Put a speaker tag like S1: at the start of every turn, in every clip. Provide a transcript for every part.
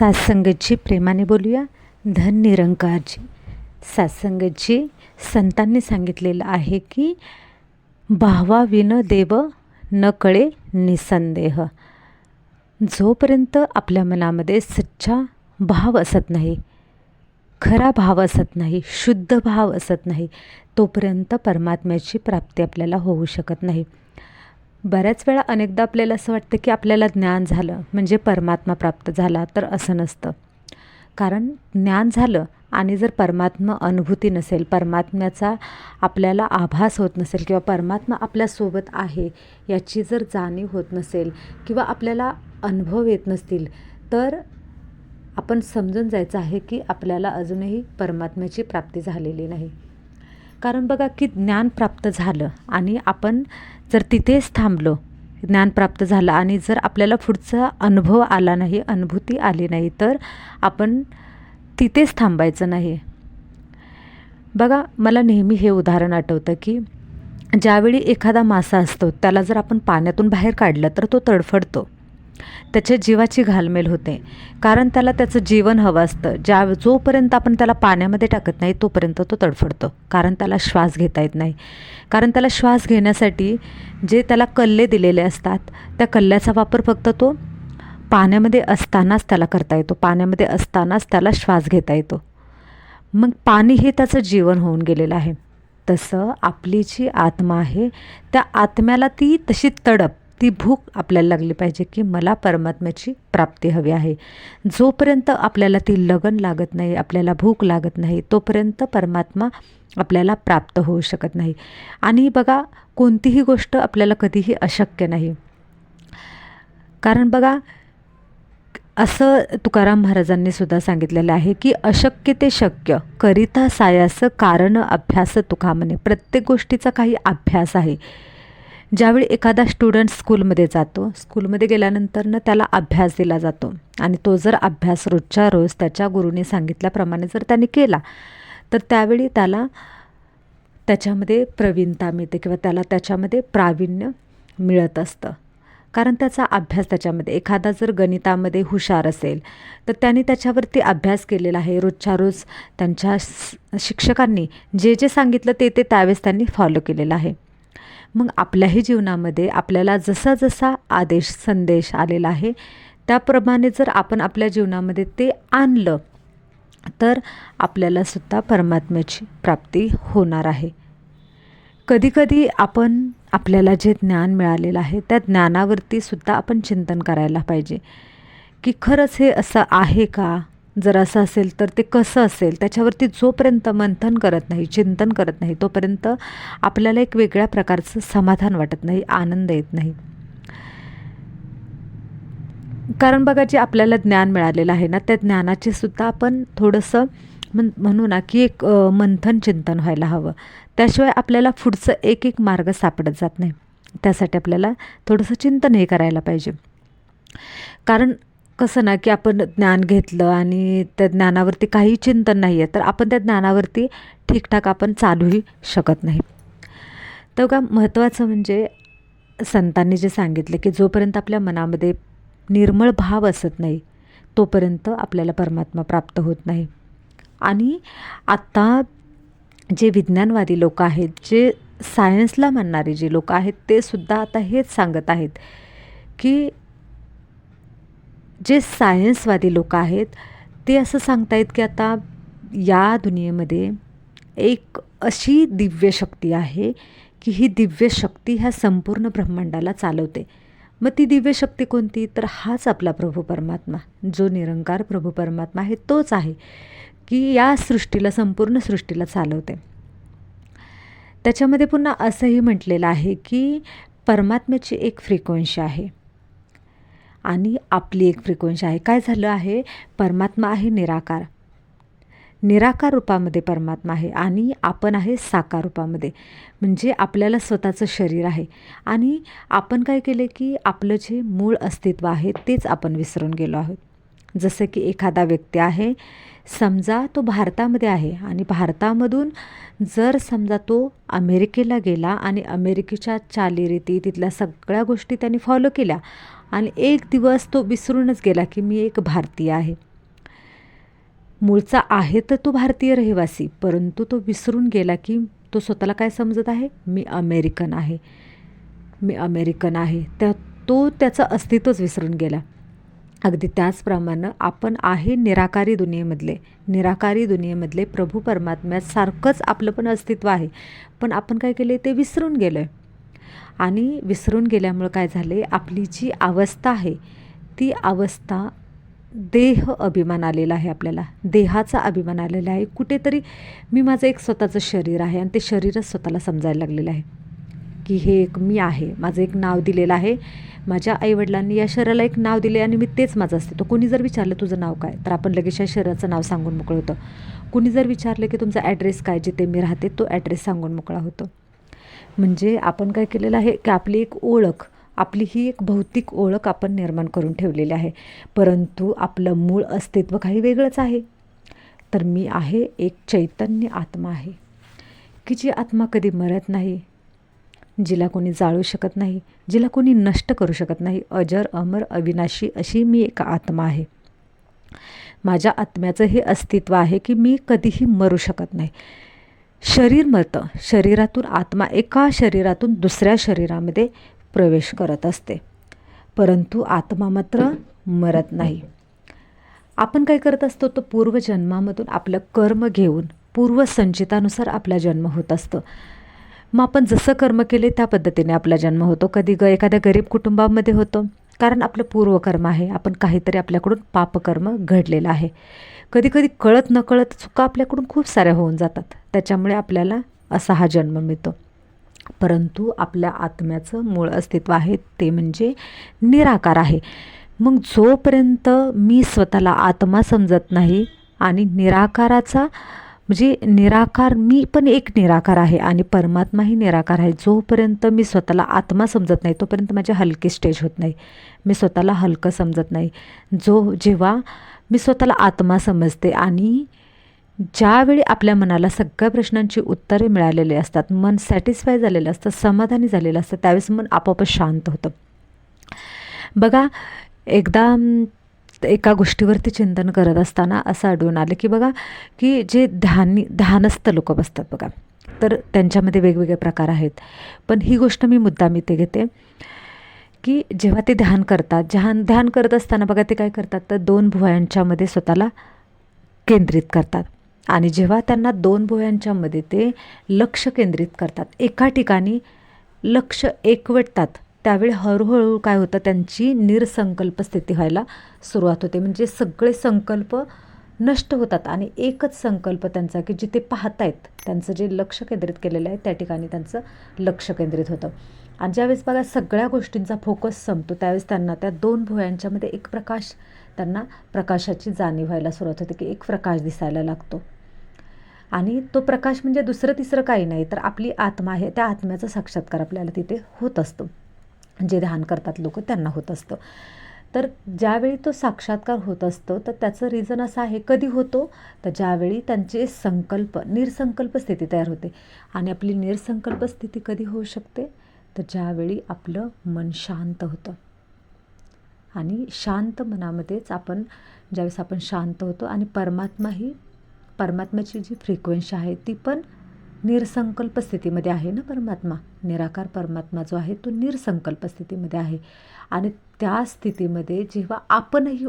S1: सात्संगतची प्रेमाने बोलूया. धन निरंकारची सात्संगतची संतांनी सांगितलेलं आहे की भावा विन देव न कळे निसंदेह. जोपर्यंत आपल्या मनामध्ये सच्चा भाव असत नाही खरा भाव असत नाही शुद्ध भाव असत नाही तोपर्यंत परमात्म्याची प्राप्ती आपल्याला होऊ शकत नाही. बऱ्याच वेळा अनेकदा आपल्याला असं वाटतं की आपल्याला ज्ञान झालं म्हणजे परमात्मा प्राप्त झाला तर असं नसतं. कारण ज्ञान झालं आणि जर परमात्मा अनुभूती नसेल परमात्म्याचा आपल्याला आभास होत नसेल किंवा परमात्मा आपल्यासोबत आहे याची जर जाणीव होत नसेल किंवा आपल्याला अनुभव येत नसतील तर आपण समजून जायचं आहे की आपल्याला अजूनही परमात्म्याची प्राप्ती झालेली नाही. कारण बघा की ज्ञान प्राप्त झालं आणि आपण जर तिथेच थांबलो ज्ञान प्राप्त झालं आणि जर आपल्याला पुढचा अनुभव आला नाही अनुभूती आली नाही तर आपण तिथेच थांबायचं नाही. बघा मला नेहमी हे उदाहरण आठवतं की ज्यावेळी एखादा मासा असतो त्याला जर आपण पाण्यातून बाहेर काढलं तर तो तडफडतो. त्याच्या जीवाची घालमेल होते. कारण त्याला त्याचं जीवन हवं असतं. ज्या जोपर्यंत आपण त्याला पाण्यामध्ये टाकत नाही तोपर्यंत तो तडफडतो. कारण त्याला श्वास घेता येत नाही. कारण त्याला श्वास घेण्यासाठी जे त्याला कल्ले दिलेले असतात त्या कल्ल्याचा वापर फक्त तो पाण्यामध्ये असतानाच त्याला करता येतो. पाण्यामध्ये असतानाच त्याला श्वास घेता येतो. मग पाणी हे त्याचं जीवन होऊन गेलेलं आहे. तसं आपली जी आत्मा आहे त्या आत्म्याला ती तशी तडप ती भूक आपल्याला लागली पाहिजे की मला परमात्म्याची प्राप्ती हवी आहे. जोपर्यंत आपल्याला ती लगन लागत नाही आपल्याला भूक लागत नाही तोपर्यंत परमात्मा आपल्याला प्राप्त होऊ शकत नाही. आणि बघा कोणतीही गोष्ट आपल्याला कधीही अशक्य नाही. कारण बघा असं तुकाराम महाराजांनी सुद्धा सांगितलेलं आहे की अशक्य ते शक्य करिता सायास कारण अभ्यास तुका म्हणे प्रत्येक गोष्टीचा काही अभ्यास आहे. ज्यावेळी एखादा स्टुडंट स्कूलमध्ये जातो स्कूलमध्ये गेल्यानंतर ना त्याला अभ्यास दिला जातो. आणि तो जर अभ्यास रोजच्या रोज त्याच्या गुरुने सांगितल्याप्रमाणे जर त्याने केला तर त्यावेळी त्याला त्याच्यामध्ये प्रवीणता मिळते किंवा त्याला त्याच्यामध्ये प्रावीण्य मिळत असतं. कारण त्याचा अभ्यास त्याच्यामध्ये एखादा जर गणितामध्ये हुशार असेल तर त्याने त्याच्यावरती अभ्यास केलेला आहे. रोजच्या रोज त्यांच्या शिक्षकांनी जे जे सांगितलं ते ते त्यावेळेस त्यांनी फॉलो केलेलं आहे. मग आपल्याही जीवनामध्ये आपल्याला जसा जसा आदेश संदेश आलेला आहे त्याप्रमाणे जर आपण आपल्या जीवनामध्ये ते आणलं तर आपल्यालासुद्धा परमात्म्याची प्राप्ती होणार आहे. कधीकधी आपण आपल्याला जे ज्ञान मिळालेलं आहे त्या ज्ञानावरती सुद्धा आपण चिंतन करायला पाहिजे की खरंच हे असं आहे का? जर असं असेल तर ते कसं असेल त्याच्यावरती जोपर्यंत मंथन करत नाही चिंतन करत नाही तोपर्यंत आपल्याला एक वेगळ्या प्रकारचं समाधान वाटत नाही आनंद येत नाही. कारण बघा जे आपल्याला ज्ञान मिळालेलं आहे ना त्या ज्ञानाचे सुद्धा आपण थोडंसं म्हण म्हणू ना की एक मंथन चिंतन व्हायला हवं. त्याशिवाय आपल्याला पुढचं एक एक मार्ग सापडत जात नाही. त्यासाठी आपल्याला थोडंसं चिंतन हे करायला पाहिजे. कारण कसं ना की आपण ज्ञान घेतलं आणि त्या ज्ञानावरती काही चिंतन नाही आहे तर आपण त्या ज्ञानावरती ठीकठाक आपण चालूही शकत नाही. तर का महत्त्वाचं म्हणजे संतांनी जे सांगितले की जोपर्यंत आपल्या मनामध्ये निर्मळ भाव असत नाही तोपर्यंत आपल्याला परमात्मा प्राप्त होत नाही. आणि आत्ता जे विज्ञानवादी लोक आहेत जे सायन्सला मानणारे जे लोक आहेत ते सुद्धा आता हेच सांगत आहेत की जे सायन्सवादी लोक आहेत ते असं सांगतायत की आता या दुनियेमध्ये एक अशी दिव्य शक्ती आहे की ही दिव्य शक्ती ह्या संपूर्ण ब्रह्मांडाला चालवते. मग ती दिव्य शक्ती कोणती? तर हाच आपला प्रभू परमात्मा जो निरंकार प्रभू परमात्मा आहे तोच आहे की या सृष्टीला संपूर्ण सृष्टीला चालवते. त्याच्यामध्ये पुन्हा असंही म्हटलेलं आहे की परमात्म्याची एक फ्रिक्वेन्सी आहे. आणि आपली एक फ्रिक्वेन्सी आहे. काय झालं आहे? परमात्मा आहे निराकार. निराकार रूपामध्ये परमात्मा आहे आणि आपण आहे साकार रूपामध्ये. म्हणजे आपल्याला स्वतःचं शरीर आहे. आणि आपण काय केले की आपलं जे मूळ अस्तित्व आहे तेच आपण विसरून गेलो आहोत. जसं की एखादा व्यक्ती आहे समजा तो भारतामध्ये आहे आणि भारतामधून जर समजा तो अमेरिकेला गेला आणि अमेरिकेच्या चालीरीती तिथल्या सगळ्या गोष्टी त्यांनी फॉलो केल्या आणि एक दिवस तो विसरूनच गेला की मी एक भारतीय आहे. मूळचा आहे तर तो भारतीय रहिवासी परंतु तो विसरून गेला की तो स्वतःला काय समजत आहे? मी अमेरिकन आहे. मी अमेरिकन आहे. त्या तो त्याचं अस्तित्वच विसरून गेला. अगदी त्याचप्रमाणे आपण आहे निराकारी दुनियेमधले. निराकारी दुनियेमधले प्रभू परमात्म्यासारखंच आपलं पण अस्तित्व आहे. पण आपण काय केले? ते विसरून गेलो आहे आणि विसरून गेल्यामुळं काय झाले? आपली जी अवस्था आहे ती अवस्था देह अभिमान आलेला आहे आपल्याला. देहाचा अभिमान आलेला आहे. कुठेतरी मी माझं एक स्वतःचं शरीर आहे आणि ते शरीरच स्वतःला समजायला लागलेलं आहे. की हे एक मी आहे. माझं एक नाव दिलेलं आहे. माझ्या आईवडिलांनी या शरीराला एक नाव दिले आणि मी तेच माझं असते. तो कोणी जर विचारलं तुझं नाव काय? तर आपण लगेच या शरीराचं नाव सांगून मोकळं होतं. कुणी जर विचारलं की तुमचा ॲड्रेस काय जिथे मी राहते तो ॲड्रेस सांगून मोकळा होतो. म्हणजे आपण काय केलेलं आहे की आपली एक ओळख आपली ही एक भौतिक ओळख आपण निर्माण करून ठेवलेली आहे. परंतु आपलं मूळ अस्तित्व काही वेगळंच आहे. तर मी आहे एक चैतन्य आत्मा आहे की जी आत्मा कधी मरत नाही जिला कोणी जाळू शकत नाही जिला कोणी नष्ट करू शकत नाही. अजर अमर अविनाशी अशी मी एक आत्मा आहे. माझ्या आत्म्याचं हे अस्तित्व आहे की मी कधीही मरू शकत नाही. शरीर मरतं. शरीरातून आत्मा एका शरीरातून दुसऱ्या शरीरामध्ये प्रवेश करत असते. परंतु आत्मा मात्र मरत नाही. आपण काय करत असतो? तर पूर्वजन्मामधून आपलं कर्म घेऊन पूर्वसंचितानुसार आपला जन्म होत असतो. मग आपण जसं कर्म केले त्या पद्धतीने आपला जन्म होतो. कधी ग एखाद्या गरीब कुटुंबामध्ये होतो. कारण आपलं पूर्वकर्म आहे. आपण काहीतरी आपल्याकडून पापकर्म घडलेलं आहे. कधी कधी कळत नकळत चुका आपल्याकडून खूप साऱ्या होऊन जातात. त्याच्यामुळे आपल्याला असा हा जन्म मिळतो. परंतु आपल्या आत्म्याचं मूळ अस्तित्व आहे ते म्हणजे निराकार आहे. मग जोपर्यंत मी स्वतःला आत्मा समजत नाही आणि निराकाराचा म्हणजे निराकार मी पण एक निराकार आहे आणि परमात्माही निराकार आहे जोपर्यंत मी स्वतःला आत्मा समजत नाही तोपर्यंत माझे हलके स्टेज होत नाही. मी स्वतःला हलकं समजत नाही. जो जेव्हा मी स्वतःला आत्मा समजते आणि ज्यावेळी आपल्या मनाला सगळ्या प्रश्नांची उत्तरे मिळालेली असतात मन सॅटिस्फाय झालेलं असतं समाधानी झालेलं असतं त्यावेळेस मन आपोआपच शांत होतं. बघा एकदा एका गोष्टीवरती चिंतन करत असताना असं आढळून आलं की बघा की जे ध्यानी ध्यानस्थ लोक बसतात बघा तर त्यांच्यामध्ये वेगवेगळे प्रकार आहेत. पण ही गोष्ट मी मुद्दाम इथे घेते. की जेव्हा ते ध्यान करतात ध्यान ध्यान करत असताना बघा ते काय करतात? तर दोन भुवयांच्यामध्ये स्वतःला केंद्रित करतात. आणि जेव्हा त्यांना दोन भुवयांच्यामध्ये ते लक्ष केंद्रित करतात एका ठिकाणी लक्ष एकवटतात त्यावेळी हळूहळू काय होतं? त्यांची निरसंकल्प स्थिती व्हायला सुरुवात होते. म्हणजे सगळे संकल्प नष्ट होतात आणि एकच संकल्प त्यांचा की जिथे पाहतायत त्यांचं जे लक्ष केंद्रित केलेलं आहे त्या ठिकाणी त्यांचं लक्ष केंद्रित होतं. आणि ज्यावेळेस बघा सगळ्या गोष्टींचा फोकस संपतो त्यावेळेस त्यांना त्या दोन भुयांच्यामध्ये एक प्रकाश त्यांना प्रकाशाची जाणीव व्हायला सुरुवात होते की एक प्रकाश दिसायला लागतो. आणि तो प्रकाश म्हणजे दुसरं तिसरं काही नाही तर आपली आत्मा आहे त्या आत्म्याचा साक्षात्कार आपल्याला तिथे होत असतो. जे ध्यान करतात लोक त्यांना होत असतं. तर ज्यावेळी तो साक्षात्कार होत असतो तर त्याचं रिझन असं आहे कधी होतो? तर ज्यावेळी त्यांचे संकल्प निरसंकल्प स्थिती तयार होते. आणि आपली निरसंकल्प स्थिती कधी होऊ शकते? तर ज्यावेळी आपलं मन शांत होतं. आणि शांत मनामध्येच आपण ज्यावेळेस आपण शांत होतो आणि परमात्मा ही परमात्म्याची जी फ्रिक्वेन्सी आहे ती पण निरसंकल्प स्थितीमध्ये आहे ना परमात्मा? निराकार परमात्मा जो आहे तो निरसंकल्प स्थितीमध्ये आहे. आणि त्या स्थितीमध्ये जेव्हा आपणही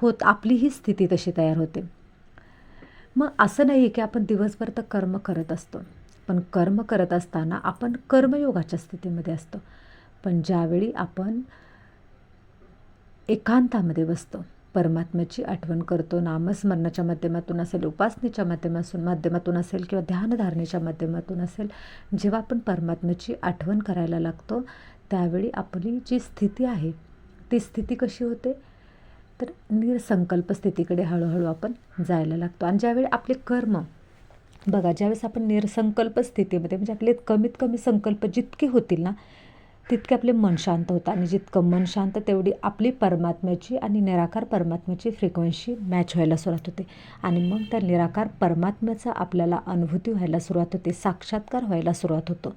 S1: होत आपली ही स्थिती तशी तयार होते. मग असं नाही आहे की आपण दिवसभर तर कर्म करत असतो. पण कर्म करत असताना आपण कर्मयोगाच्या स्थितीमध्ये असतो. पण ज्यावेळी आपण एकांतामध्ये बसतो परमात्म्याची आठवण करतो नामस्मरणाच्या माध्यमातून असेल उपासनेच्या माध्यमातून माध्यमातून असेल किंवा ध्यानधारणेच्या माध्यमातून असेल जेव्हा आपण परमात्म्याची आठवण करायला लागतो त्यावेळी आपली जी स्थिती आहे ती स्थिती कशी होते? तर निरसंकल्प स्थितीकडे हळूहळू आपण जायला लागतो. आणि ज्यावेळी आपले कर्म बघा ज्यावेळेस आपण निरसंकल्प स्थितीमध्ये म्हणजे आपले कमीत कमी संकल्प जितके होतील ना तितके आपले मन शांत होतं. आणि जितकं मन शांत तेवढी आपली परमात्म्याची आणि निराकार परमात्म्याची फ्रिक्वेन्सी मॅच व्हायला सुरुवात होते. आणि मग त्या निराकार परमात्म्याचा आपल्याला अनुभूती व्हायला सुरुवात होते साक्षात्कार व्हायला सुरुवात होतो.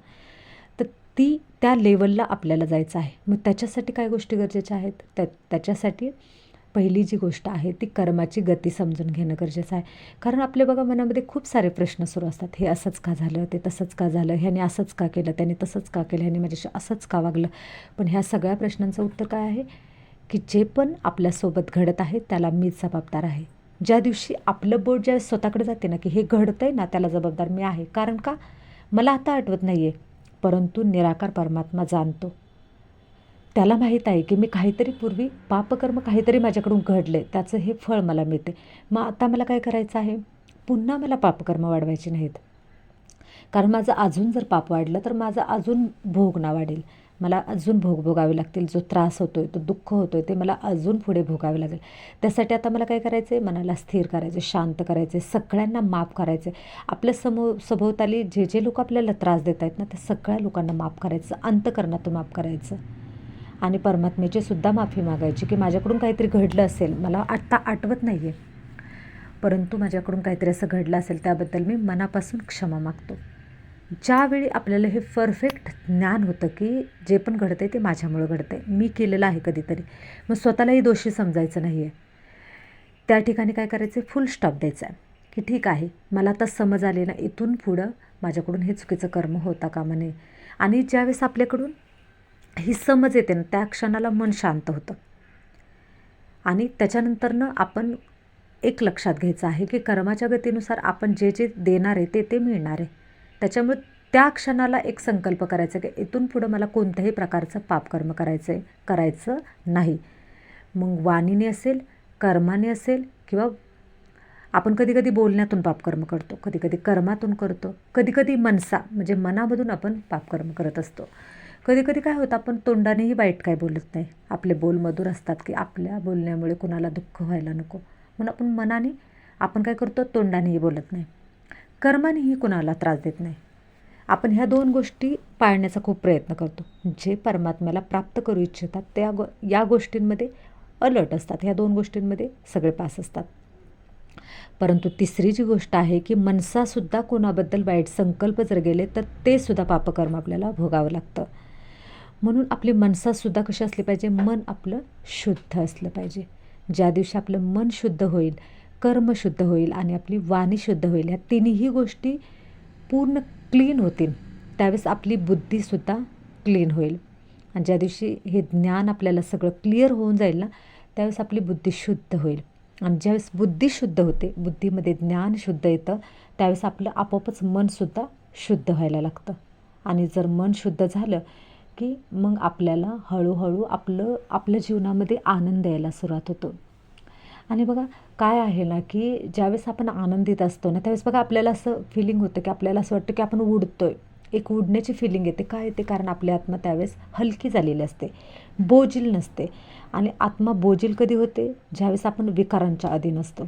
S1: तर ती त्या लेवलला आपल्याला जायचं आहे. मग त्याच्यासाठी काय गोष्टी गरजेच्या आहेत? त्या त्याच्यासाठी पहिली जी गोष्ट आहे ती कर्माची गती समजून घेणं गरजेचं आहे. कारण आपल्या बघा मनामध्ये खूप सारे प्रश्न सुरू असतात. हे असंच का झालं? ते तसंच का झालं? ह्याने असंच का केलं? त्याने तसंच का केलं? ह्याने माझ्याशी असंच का वागलं? पण ह्या सगळ्या प्रश्नांचं उत्तर काय आहे? की जे पण आपल्यासोबत घडत आहे त्याला मीच जबाबदार आहे. ज्या दिवशी आपलं बोट ज्या स्वतःकडे जाते ना की हे घडतं आहे ना त्याला जबाबदार मी आहे. कारण का? मला आता आठवत नाही आहे परंतु निराकार परमात्मा जाणतो. त्याला माहीत आहे की मी काहीतरी पूर्वी पापकर्म काहीतरी माझ्याकडून घडले त्याचं हे फळ मला मिळते. मग आता मला काय करायचं आहे? पुन्हा मला पापकर्म वाढवायचे नाहीत. कारण माझं अजून जर पाप वाढलं तर माझा अजून भोग ना वाढेल. मला अजून भोग भोगावे लागतील. जो त्रास होतो आहे तो दुःख होतो आहे ते मला अजून पुढे भोगावे लागेल. त्यासाठी आता मला काय करायचं आहे मनाला स्थिर करायचं शांत करायचं सगळ्यांना माफ करायचं आपल्या समो सभोवताली जे जे लोक आपल्याला त्रास देत आहेत ना त्या सगळ्या लोकांना माफ करायचं अंतकरणातून माफ करायचं. आणि परमात्म्याची सुद्धा माफी मागायची की माझ्याकडून काहीतरी घडलं असेल. मला आत्ता आठवत नाही आहे परंतु माझ्याकडून काहीतरी असं घडलं असेल त्याबद्दल मी मनापासून क्षमा मागतो. ज्यावेळी आपल्याला हे परफेक्ट ज्ञान होतं की जे पण घडतं आहे ते माझ्यामुळं घडतं आहे मी केलेलं आहे कधीतरी. मग स्वतःलाही दोषी समजायचं नाही आहे त्या ठिकाणी काय करायचं आहे फुल स्टॉप द्यायचा आहे की ठीक आहे मला आता समज आले ना इथून पुढं माझ्याकडून हे चुकीचं कर्म होता का म्हणे आणि ज्यावेळेस आपल्याकडून ही समज येते ना त्या क्षणाला मन शांत होतं. आणि त्याच्यानंतरनं आपण एक लक्षात घ्यायचं आहे की कर्माच्या गतीनुसार आपण जे जे देणार आहे ते ते मिळणार आहे. त्याच्यामुळे त्या क्षणाला एक संकल्प करायचा की इथून पुढं मला कोणत्याही प्रकारचं पापकर्म करायचं आहे करायचं नाही. मग वाणीने असेल कर्माने असेल किंवा आपण कधी कधी बोलण्यातून पापकर्म करतो कधी कधी कर्मातून करतो कधी कधी मनसा म्हणजे मनामधून आपण पापकर्म करत असतो. कधी कधी काय होतं आपण तोंडानेही वाईट काय बोलत नाही. आपले बोल मधुर असतात की आपल्या बोलण्यामुळे कुणाला दुःख व्हायला नको. म्हणून आपण मनाने आपण काय करतो तोंडानेही बोलत नाही. कर्मानेही कुणाला त्रास देत नाही. आपण ह्या दोन गोष्टी पाळण्याचा खूप प्रयत्न करतो. जे परमात्म्याला प्राप्त करू इच्छितात त्या गो या गोष्टींमध्ये अलर्ट असतात. ह्या दोन गोष्टींमध्ये सगळे पास असतात. परंतु तिसरी जी गोष्ट आहे की मनसासुद्धा कोणाबद्दल वाईट संकल्प जर गेले तर ते सुद्धा पापकर्म आपल्याला भोगावं लागतं. म्हणून आपली मनसासुद्धा कशी असली पाहिजे? मन आपलं शुद्ध असलं पाहिजे. ज्या दिवशी आपलं मन शुद्ध होईल कर्म शुद्ध होईल आणि आपली वाणी शुद्ध होईल ह्या तिन्ही गोष्टी पूर्ण क्लीन होतील. त्यावेळेस आपली बुद्धीसुद्धा क्लीन होईल. आणि ज्या दिवशी हे ज्ञान आपल्याला सगळं क्लिअर होऊन जाईल ना त्यावेळेस आपली बुद्धी शुद्ध होईल. आणि ज्यावेळेस बुद्धी शुद्ध होते बुद्धीमध्ये ज्ञान शुद्ध येतं त्यावेळेस आपलं आपोआपच मनसुद्धा शुद्ध व्हायला लागतं. आणि जर मन शुद्ध झालं की मग आपल्याला हळूहळू आपलं आपल्या जीवनामध्ये आनंद यायला सुरुवात होतो. आणि बघा काय आहे ना की ज्यावेळेस आपण आनंदित असतो ना त्यावेळेस बघा आपल्याला असं फिलिंग होतं की आपल्याला असं वाटतं की आपण उडतो आहे एक उडण्याची फिलिंग येते. काय येते? कारण आपली आत्मा त्यावेळेस हलकी झालेली असते. बोजील नसते. आणि आत्मा बोजील कधी होते? ज्यावेळेस आपण विकारांच्या अधीन असतो.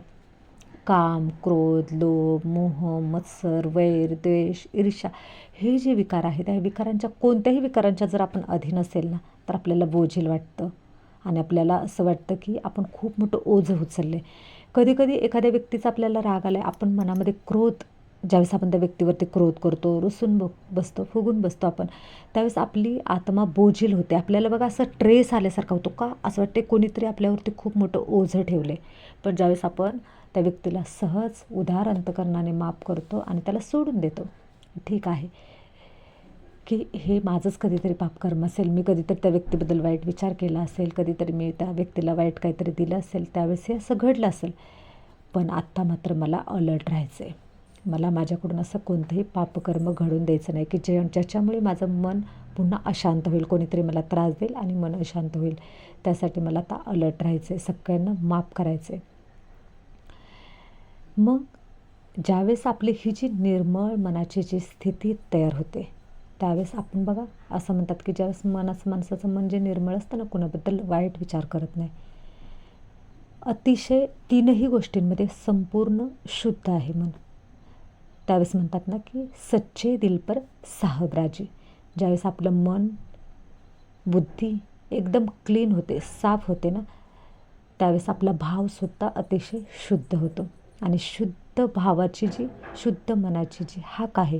S1: काम क्रोध लोभ मोह मत्सर वैर द्वेष ईर्षा हे जे विकार आहेत त्या विकारांच्या कोणत्याही विकारांच्या जर आपण अधीन असेल ना तर आपल्याला बोझील वाटतं. आणि आपल्याला असं वाटतं की आपण खूप मोठं ओझं उचललं आहे कधीकधी एखाद्या व्यक्तीचा आपल्याला राग आला आहे आपण मनामध्ये क्रोध ज्यावेळेस आपण त्या व्यक्तीवरती क्रोध करतो रुसून ब बसतो फुगून बसतो आपण त्यावेळेस आपली आत्मा बोझील होते. आपल्याला बघा असं ट्रेस आल्यासारखा होतो. का? असं वाटते कोणीतरी आपल्यावरती खूप मोठं ओझं ठेवले पण ज्यावेळेस आपण त्या व्यक्तीला सहज उदार अंतकरणाने माफ करतो आणि त्याला सोडून देतो. ठीक आहे. की हे माझंच कधीतरी पापकर्म असेल. मी कधीतरी त्या व्यक्तीबद्दल वाईट विचार केला असेल. कधीतरी मी त्या व्यक्तीला वाईट काहीतरी दिलं असेल. त्यावेळेस हे असं घडलं असेल. पण आत्ता मात्र मला अलर्ट राहायचं आहे मला माझ्याकडून असं कोणतंही पापकर्म घडून द्यायचं नाही की जे ज्याच्यामुळे माझं मन पुन्हा अशांत होईल. कोणीतरी मला त्रास देईल आणि मन अशांत होईल. त्यासाठी मला आता अलर्ट राहायचं आहे सगळ्यांना माफ करायचं आहे मग ज्यावेळेस आपली ही जी निर्मळ मनाची जी स्थिती तयार होते त्यावेळेस आपण बघा असं म्हणतात की ज्यावेळेस मनाचं माणसाचं मन जे निर्मळ असतं ना कुणाबद्दल वाईट विचार करत नाही. अतिशय तीनही गोष्टींमध्ये संपूर्ण शुद्ध आहे मन. त्यावेळेस म्हणतात ना की सच्चे दिलपर साहबराजी. ज्यावेळेस आपलं मन बुद्धी एकदम क्लीन होते साफ होते ना त्यावेळेस आपला भावसुद्धा अतिशय शुद्ध होतो. आणि शुद्ध भावाची जी शुद्ध मनाची जी हाक आहे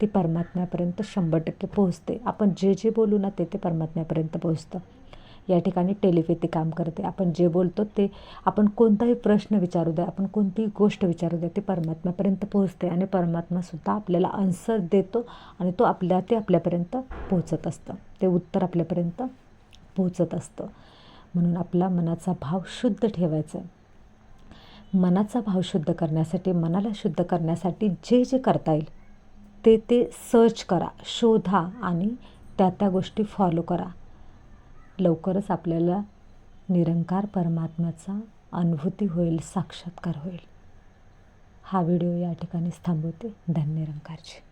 S1: ती परमात्म्यापर्यंत शंभर टक्के पोहोचते. आपण जे जे बोलू ना ते ते परमात्म्यापर्यंत पोहोचतं. या ठिकाणी टेलिपॅथी काम करते. आपण जे बोलतो ते आपण कोणताही प्रश्न विचारू द्या आपण कोणतीही गोष्ट विचारू द्या ती परमात्म्यापर्यंत पोहोचते आणि परमात्मासुद्धा आपल्याला आन्सर देतो आणि तो आपल्या ते आपल्यापर्यंत पोहोचत असतं. ते उत्तर आपल्यापर्यंत पोहोचत असतं. म्हणून आपला मनाचा भाव शुद्ध ठेवायचा आहे. मनाचा भाव शुद्ध करण्यासाठी मनाला शुद्ध करण्यासाठी जे जे करता येईल ते ते सर्च करा शोधा आणि त्या त्या गोष्टी फॉलो करा. लवकरच आपल्याला निरंकार परमात्म्याचा अनुभूती होईल साक्षात्कार होईल. हा व्हिडिओ या ठिकाणीच थांबवते. धन्य निरंकारची